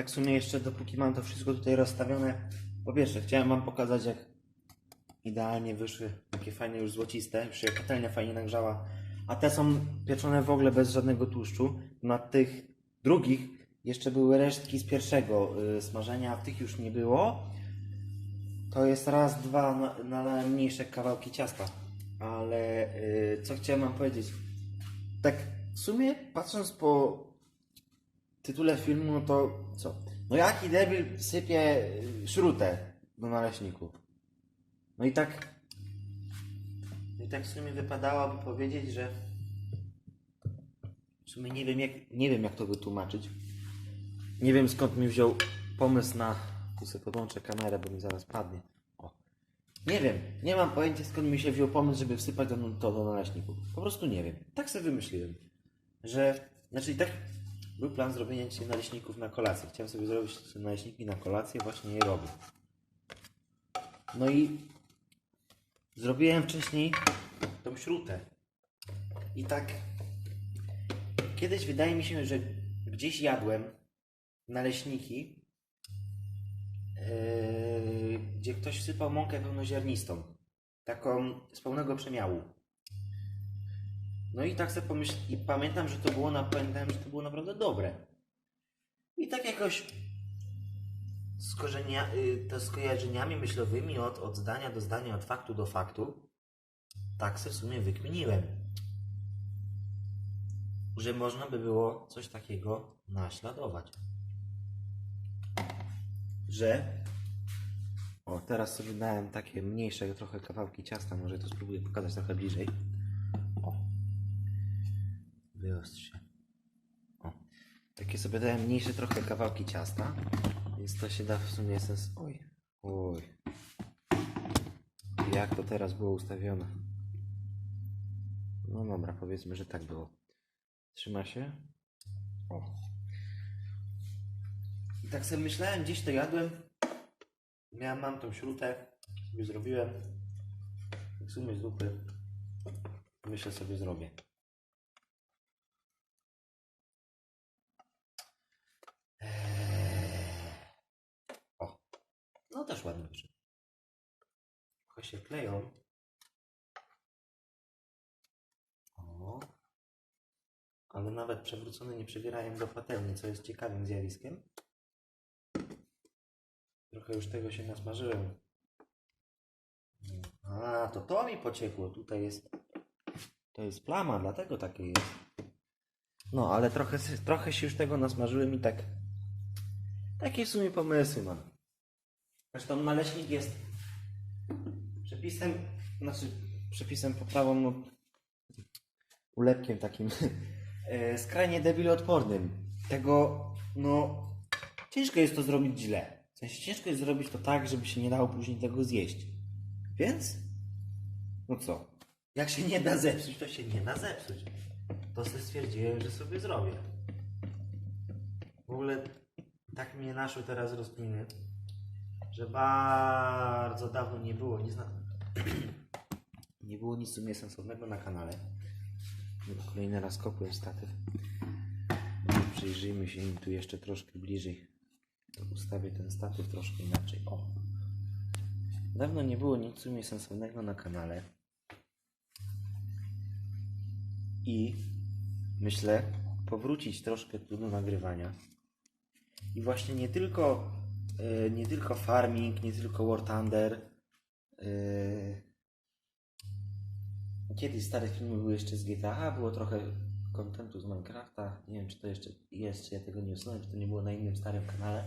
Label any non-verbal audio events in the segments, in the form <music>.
tak w sumie jeszcze dopóki mam to wszystko tutaj rozstawione, po pierwsze chciałem wam pokazać jak idealnie wyszły, takie fajne już złociste, już się patelnia fajnie nagrzała, a te są pieczone w ogóle bez żadnego tłuszczu. Na tych drugich jeszcze były resztki z pierwszego y, smażenia, a tych już nie było. To jest raz, dwa na, na mniejsze kawałki ciasta. Ale y, co chciałem wam powiedzieć? Tak w sumie patrząc po tytule filmu, no to co? No jaki debil sypie y, śrutę do naleśników? No i tak no i tak w sumie wypadałoby powiedzieć, że w sumie nie wiem jak, nie wiem jak to wytłumaczyć. Nie wiem skąd mi wziął pomysł na... Tu sobie podłączę kamerę, bo mi zaraz padnie. O. Nie wiem, nie mam pojęcia skąd mi się wziął pomysł, żeby wsypać to, do naleśników. Po prostu nie wiem. Tak sobie wymyśliłem. Że, znaczy tak był plan zrobienia dzisiaj naleśników na kolację. Chciałem sobie zrobić naleśniki na kolację, właśnie je robię. No i zrobiłem wcześniej tą śrutę. I tak kiedyś wydaje mi się, że gdzieś jadłem naleśniki, yy, gdzie ktoś wsypał mąkę pełnoziarnistą. Taką z pełnego przemiału. No i tak sobie pomyśl... I pamiętam, że to było na... pamiętałem, że to było naprawdę dobre. I tak jakoś z, korzenia, y, to z kojarzeniami myślowymi od, od zdania do zdania, od faktu do faktu, tak se w sumie wykminiłem, że można by było coś takiego naśladować. Że o, teraz sobie dałem takie mniejsze trochę kawałki ciasta, może to spróbuję pokazać trochę bliżej. Wyostrz się. O. Takie sobie dałem mniejsze trochę kawałki ciasta, więc to się da w sumie sens... Oj, oj. Jak to teraz było ustawione? No dobra, powiedzmy, że tak było. Trzyma się? O. I tak sobie myślałem, gdzieś to jadłem. Miałem, mam tą śrutę, sobie zrobiłem. W sumie z dupy. Myślę sobie zrobię. No też ładnie wyszedł. Trochę się kleją. O. Ale nawet przewrócone nie przybierają do patelni, co jest ciekawym zjawiskiem. Trochę już tego się nasmażyłem. A, to to mi pociekło. Tutaj jest. To jest plama, dlatego takie jest. No, ale trochę, trochę się już tego nasmażyłem i tak. Takie w sumie pomysły mam. Zresztą naleśnik jest przepisem, znaczy przepisem poprawą, no, ulepkiem takim <laughs> e, skrajnie debiloodpornym. Tego, no, ciężko jest to zrobić źle. W sensie ciężko jest zrobić to tak, żeby się nie dało później tego zjeść. Więc, no co? Jak się nie da zepsuć, to się nie da zepsuć. To sobie stwierdziłem, że sobie zrobię. W ogóle tak mnie naszły teraz rozkminy, że bardzo dawno nie było nic na... <clears throat> nie było nic w sumie sensownego na kanale. Kolejny raz kopuję statyw. No, Przyjrzyjmy się im tu jeszcze troszkę bliżej. To ustawię ten statyw troszkę inaczej. O! Dawno nie było nic w sumie sensownego na kanale. I myślę powrócić troszkę tu do nagrywania. I właśnie nie tylko, nie tylko farming, nie tylko War Thunder. e, Kiedyś stare filmy były jeszcze z GTA, było trochę kontentu z Minecrafta. Nie wiem, czy to jeszcze jest, czy ja tego nie usunąłem, czy to nie było na innym starym kanale.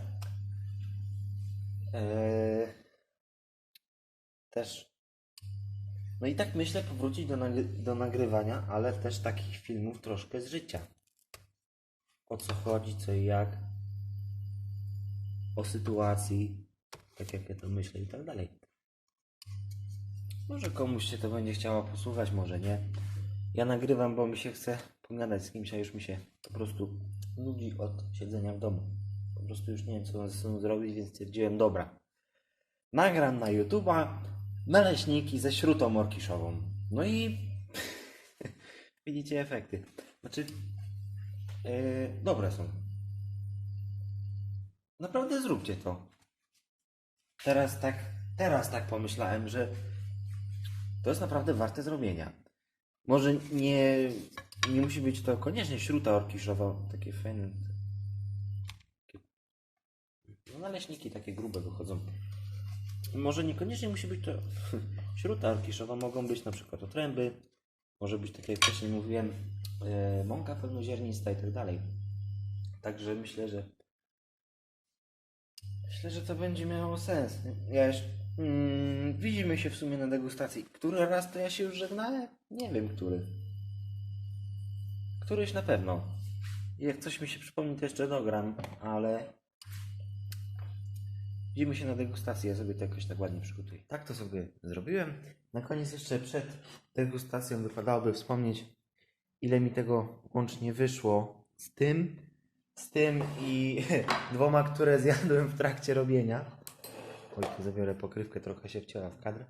Eee, też. No i tak myślę powrócić do, nagry- do nagrywania, ale też takich filmów troszkę z życia. O co chodzi, co i jak. O sytuacji, tak jak ja to myślę i tak dalej. Może komuś się to będzie chciało posłuchać, może nie. Ja nagrywam, bo mi się chce pogadać z kimś, a już mi się po prostu nudzi od siedzenia w domu. Po prostu już nie wiem, co ze sobą zrobić, więc stwierdziłem, dobra. Nagram na YouTube'a naleśniki ze śrutą orkiszową. No i <laughs> widzicie efekty. Znaczy, yy, dobre są. Naprawdę zróbcie to. Teraz tak, teraz tak pomyślałem, że to jest naprawdę warte zrobienia. Może nie, nie musi być to koniecznie śruta orkiszowa, takie fajne. No naleśniki takie grube wychodzą. Może niekoniecznie musi być to <laughs> śruta orkiszowa, mogą być na przykład otręby, może być tak jak wcześniej mówiłem, e, mąka pełnoziarnista i tak dalej. Także myślę, że myślę, że to będzie miało sens. Ja już, mm, widzimy się w sumie na degustacji. Który raz to ja się już żegnałem? Nie wiem, który. Któryś na pewno. Jak coś mi się przypomni, to jeszcze dogram, ale widzimy się na degustacji. Ja sobie to jakoś tak ładnie przygotuję. Tak to sobie zrobiłem. Na koniec jeszcze przed degustacją wypadałoby wspomnieć, ile mi tego łącznie wyszło z tym, z tym i <laughs> dwoma, które zjadłem w trakcie robienia. Oj, tu zabiorę pokrywkę, trochę się wcięła w kadr.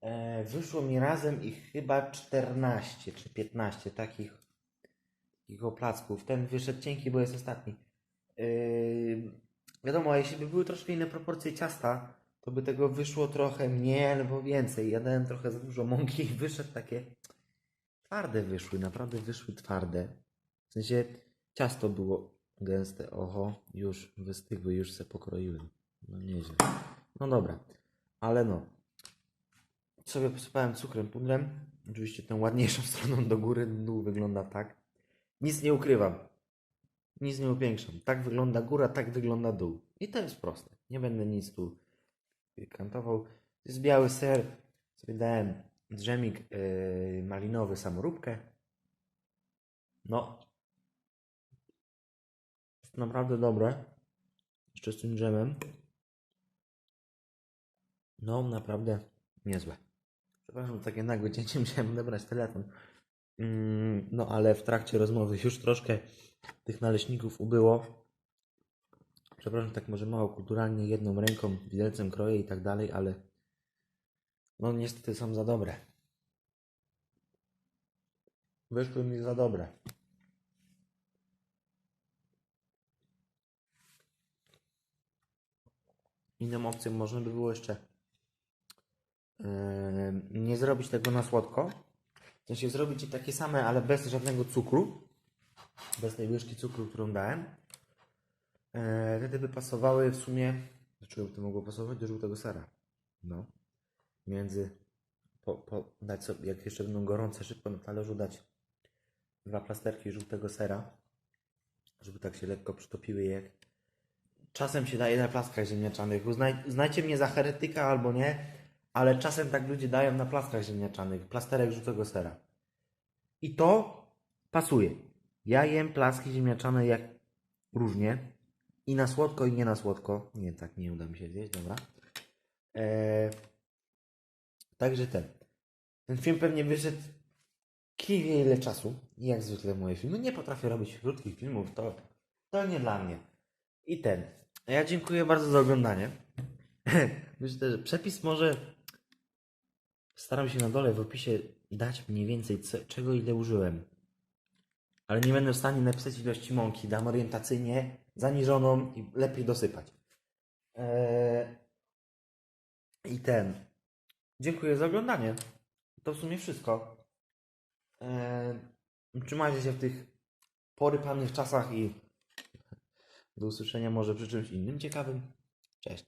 E, wyszło mi razem ich chyba 14 czy 15 takich, takich oplacków. Ten wyszedł cienki, bo jest ostatni. Yy, wiadomo, jeśli by były troszkę inne proporcje ciasta, to by tego wyszło trochę mniej albo więcej. Ja dałem trochę za dużo mąki i wyszedł takie twarde wyszły, naprawdę wyszły twarde. W sensie ciasto było gęste. Oho, już wystygły, już se pokroiłem. No nieźle. No dobra, ale no. Sobie posypałem cukrem, pudrem. Oczywiście tą ładniejszą <laughs> stroną do góry. Dół wygląda tak. Nic nie ukrywam. Nic nie upiększam. Tak wygląda góra, tak wygląda dół. I to jest proste. Nie będę nic tu kantował. To jest biały ser. Sobie dałem drzemik yy, malinowy, samoróbkę. No. Naprawdę dobre. Jeszcze z tym drzemem. No, naprawdę niezłe. Przepraszam, takie nagłe cięcie, <laughs> musiałem odebrać telefon. Mm, no, ale w trakcie rozmowy już troszkę tych naleśników ubyło. Przepraszam, tak może mało kulturalnie, jedną ręką, widelcem kroję i tak dalej, ale no niestety są za dobre. Wyszły mi za dobre. Inną opcją można by było jeszcze yy, nie zrobić tego na słodko. W sensie zrobić takie same, ale bez żadnego cukru. Bez tej łyżki cukru, którą dałem. Yy, wtedy by pasowały w sumie. Do czego by to mogło pasować? Do żółtego sera. No. Między. Po, po, dać sobie, jak jeszcze będą gorące, szybko na talerzu dać dwa plasterki żółtego sera. Żeby tak się lekko przytopiły jak Czasem się daje na plaskach ziemniaczanych. Uznaj, uznajcie mnie za heretyka albo nie, ale czasem tak ludzie dają na plaskach ziemniaczanych. Plasterek żółtego sera. I to pasuje. Ja jem plaski ziemniaczane jak różnie. I na słodko, i nie na słodko. Nie, tak nie uda mi się zjeść, dobra. Eee, także ten. Ten film pewnie wyszedł wie ile czasu. Jak zwykle moje filmy. Nie potrafię robić krótkich filmów. To, to nie dla mnie. I ten. Ja dziękuję bardzo za oglądanie. <laughs> Myślę, że przepis może. Staram się na dole w opisie dać mniej więcej co, czego ile użyłem. Ale nie będę w stanie napisać ilości mąki. Dam orientacyjnie zaniżoną i lepiej dosypać. Eee... I ten. Dziękuję za oglądanie. To w sumie wszystko. Eee... Trzymajcie się w tych porypanych czasach i do usłyszenia może przy czymś innym ciekawym. Cześć.